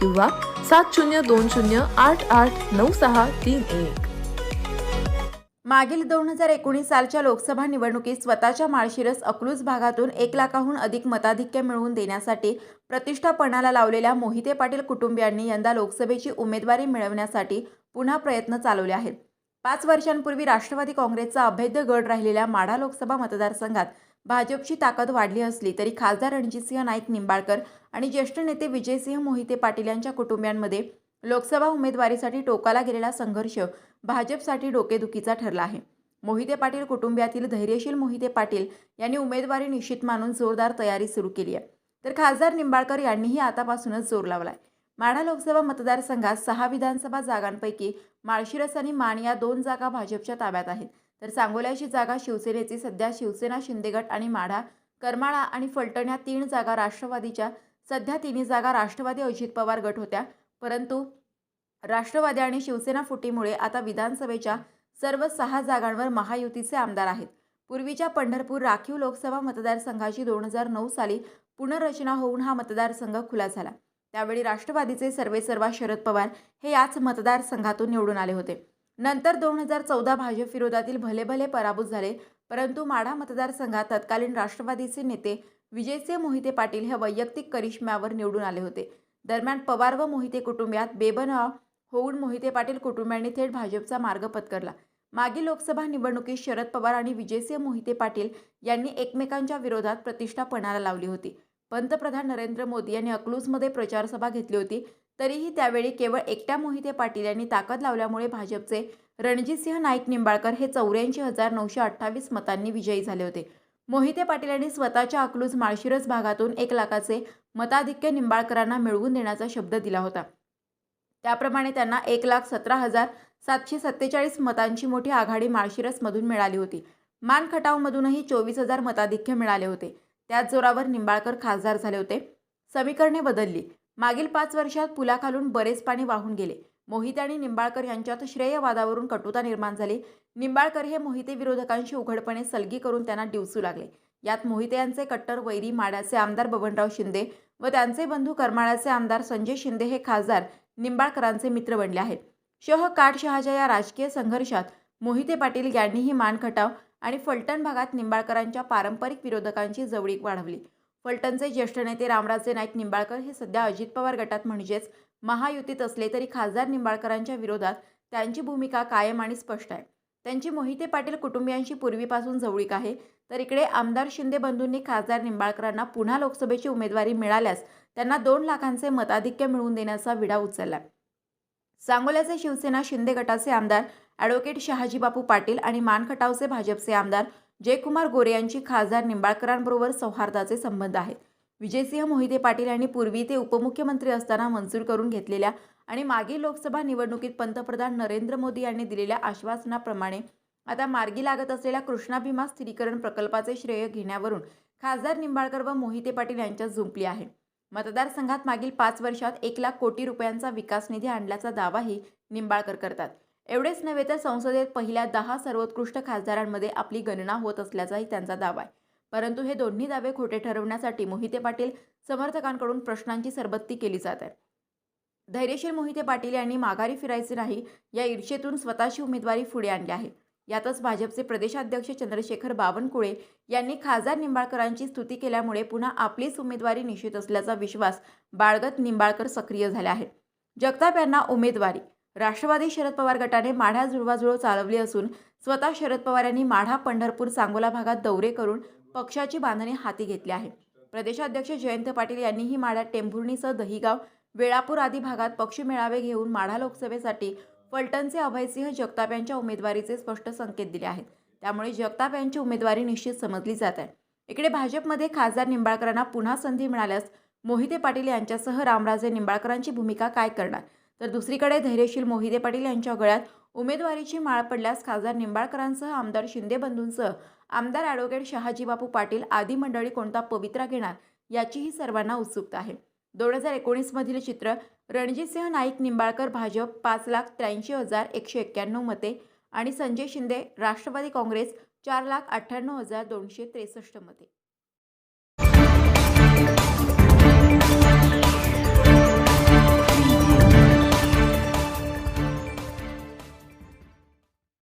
किंवा सात शून्य दोन शून्य आठ आठ नऊ सहा तीन एक. मागील दोन हजार एकोणीस सालच्या लोकसभा निवडणुकीत स्वतःच्या माळशिरस अकलूज भागातून एक लाखाहून अधिक मताधिक्य मिळवून देण्यासाठी प्रतिष्ठापणाला लावलेल्या मोहिते पाटील कुटुंबियांनी यंदा लोकसभेची उमेदवारी मिळवण्यासाठी पुन्हा प्रयत्न चालवले आहेत. पाच वर्षांपूर्वी राष्ट्रवादी काँग्रेसचा अभेद्य गड राहिलेल्या माढा लोकसभा मतदारसंघात भाजपची ताकद वाढली असली तरी खासदार रणजितसिंह नाईक निंबाळकर आणि ज्येष्ठ नेते विजयसिंह मोहिते पाटील यांच्या कुटुंबियांमध्ये लोकसभा उमेदवारीसाठी टोकाला गेलेला संघर्ष भाजपसाठी डोकेदुखीचा ठरला आहे. मोहिते पाटील कुटुंबियातील धैर्यशील मोहिते पाटील यांनी उमेदवारी निश्चित मानून जोरदार तयारी सुरू केली आहे. तर खासदार निंबाळकर यांनीही आतापासूनच जोर लावला आहे माढा लोकसभा मतदारसंघात सहा विधानसभा जागांपैकी माळशिरस आणि मान या दोन जागा भाजपच्या ताब्यात आहेत. तर सांगोल्याची जागा शिवसेनेची सध्या शिवसेना शिंदेगट आणि माढा करमाळा आणि फलटण या तीन जागा राष्ट्रवादीच्या. सध्या तिन्ही जागा राष्ट्रवादी अजित पवार गट होत्या. परंतु राष्ट्रवादी आणि शिवसेना फुटीमुळे आता विधानसभेच्या सर्व सहा जागांवर महायुतीचे आमदार आहेत. पूर्वीच्या पंढरपूर राखीव लोकसभा मतदारसंघाची दोन हजार नऊ साली पुनर्रचना होऊन हा मतदारसंघ खुला झाला. त्यावेळी राष्ट्रवादीचे सर्वेसर्वा शरद पवार हे याच मतदारसंघातून निवडून आले होते. नंतर दोन हजार चौदा भाजप विरोधातील भले भले पराभूत झाले परंतु माढा मतदारसंघात तत्कालीन राष्ट्रवादीचे नेते विजयसिंह मोहिते पाटील हे वैयक्तिक करिश्म्यावर निवडून आले होते. दरम्यान पवार व मोहिते कुटुंबियात बेबनाव होऊन मोहिते पाटील कुटुंबियांनी थेट भाजपचा मार्ग पत्करला. मागील लोकसभा निवडणुकीत शरद पवार आणि विजयसिंह मोहिते पाटील यांनी एकमेकांच्या विरोधात प्रतिष्ठा पणाला लावली होती. पंतप्रधान नरेंद्र मोदी यांनी अकलूजमध्ये प्रचारसभा घेतली होती. तरीही त्यावेळी केवळ एकट्या मोहिते पाटील यांनी ताकद लावल्यामुळे भाजपचे रणजितसिंह नाईक निंबाळकर हे चौऱ्याऐंशी हजार नऊशे अठ्ठावीस मतांनी विजयी झाले होते. मोहिते पाटील यांनी स्वतःच्या अकलूज माळशिरस भागातून एक लाखाचे मताधिक्य निंबाळकरांना मिळवून देण्याचा शब्द दिला होता. त्याप्रमाणे त्यांना एक लाख सतरा हजार सातशे सत्तेचाळीस मतांची मोठी आघाडी माळशिरसमधून मिळाली होती. मान खटावमधूनही चोवीस हजार मताधिक्य मिळाले होते. त्याच जोरावर निंबाळकर खासदार झाले होते. समीकरणे बदलली. मागील पाच वर्षात पुलाखालून बरेच पाणी वाहून गेले. मोहिते आणि निंबाळकर यांच्यात श्रेयवादावरून कटुता निर्माण झाली. निंबाळकर हे मोहिते विरोधकांशी उघडपणे सलगी करून त्यांना डिवसू लागले. यात मोहिते यांचे कट्टर वैरी माड्याचे आमदार बबनराव शिंदे व त्यांचे बंधू करमाळ्याचे आमदार संजय शिंदे हे खासदार निंबाळकरांचे मित्र बनले आहेत. शह काटशहाच्या या राजकीय संघर्षात मोहिते पाटील यांनीही मान खटाव आणि फलटण भागात निंबाळकरांच्या पारंपरिक विरोधकांची जवळीक वाढवली. फलटणचे ज्येष्ठ नेते रामराजे नाईक निंबाळकर हे सध्या अजित पवार गटात म्हणजेच महायुतीत असले तरी खासदार निंबाळकरांच्या विरोधात त्यांची भूमिका कायम आणि स्पष्ट आहे. त्यांची मोहिते पाटील कुटुंबियांशी पूर्वीपासून जवळीक आहे तर इकडे आमदार शिंदे बंधूंनी खासदार निंबाळकरांना पुन्हा लोकसभेची उमेदवारी मिळाल्यास त्यांना दोन लाखांचे मताधिक्य मिळवून देण्याचा विडा उचलला सांगोल्याचे शिवसेना शिंदे गटाचे आमदार ॲडव्होकेट शहाजीबापू पाटील आणि मानखटावचे भाजपचे आमदार जयकुमार गोरे यांची खासदार निंबाळकरांबरोबर सौहार्दाचे संबंध आहेत. विजयसिंह मोहिते पाटील यांनी पूर्वी ते उपमुख्यमंत्री असताना मंजूर करून घेतलेल्या आणि मागील लोकसभा निवडणुकीत पंतप्रधान नरेंद्र मोदी यांनी दिलेल्या आश्वासनाप्रमाणे आता मार्गी लागत असलेल्या कृष्णा भीमा स्थिरीकरण प्रकल्पाचे श्रेय घेण्यावरून खासदार निंबाळकर व मोहिते पाटील यांच्यात जुंपली आहे. मतदारसंघात मागील पाच वर्षात एक लाख कोटी रुपयांचा विकास निधी आणल्याचा दावाही निंबाळकर करतात. एवढेच नव्हे तर संसदेत पहिल्या दहा सर्वोत्कृष्ट खासदारांमध्ये आपली गणना होत असल्याचाही त्यांचा दावा आहे. परंतु हे दोन्ही दावे खोटे ठरवण्यासाठी मोहिते पाटील समर्थकांकडून प्रश्नांची सरबत्ती केली जात आहे धैर्यशील मोहिते पाटील यांनी माघारी फिरायचे नाही या ईर्षेतून स्वतःची उमेदवारी पुढे आणली आहे. यातच भाजपचे प्रदेशाध्यक्ष चंद्रशेखर बावनकुळे यांनी खासदार निंबाळकरांची स्तुती केल्यामुळे पुन्हा आपलीच उमेदवारी निश्चित असल्याचा विश्वास बाळगत निंबाळकर सक्रिय झाले आहेत. जगताप यांना उमेदवारी राष्ट्रवादी शरद पवार गटाने माढा जुळवाजुळव चालवली असून स्वतः शरद पवार यांनी माढा पंढरपूर सांगोला भागात दौरे करून पक्षाची बांधणी हाती घेतली आहे. प्रदेशाध्यक्ष जयंत पाटील यांनीही माढ्यात टेंभुर्णीसह दहिगाव वेळापूर आदी भागात पक्ष मेळावे घेऊन माढा लोकसभेसाठी फलटणचे अभयसिंह जगताप यांच्या उमेदवारीचे स्पष्ट संकेत दिले आहेत. त्यामुळे जगताप यांची उमेदवारी निश्चित समजली जात आहे. इकडे भाजपमध्ये खासदार निंबाळकरांना पुन्हा संधी मिळाल्यास मोहिते पाटील यांच्यासह रामराजे निंबाळकरांची भूमिका काय करणार? तर दुसरीकडे धैर्यशील मोहिते पाटील यांच्या गळ्यात उमेदवारीची माळ पडल्यास खासदार निंबाळकरांसह आमदार शिंदे बंधूंसह आमदार ॲडव्होकेट शहाजीबापू पाटील आदी मंडळी कोणता पवित्रा घेणार याचीही सर्वांना उत्सुकता आहे. दोन हजार एकोणीसमधील चित्र रणजितसिंह नाईक निंबाळकर भाजप पाच लाख त्र्याऐंशी हजार एकशे एक्क्याण्णव मते आणि संजय शिंदे राष्ट्रवादी काँग्रेस चार लाख अठ्ठ्याण्णव हजार दोनशे त्रेसष्ट मते.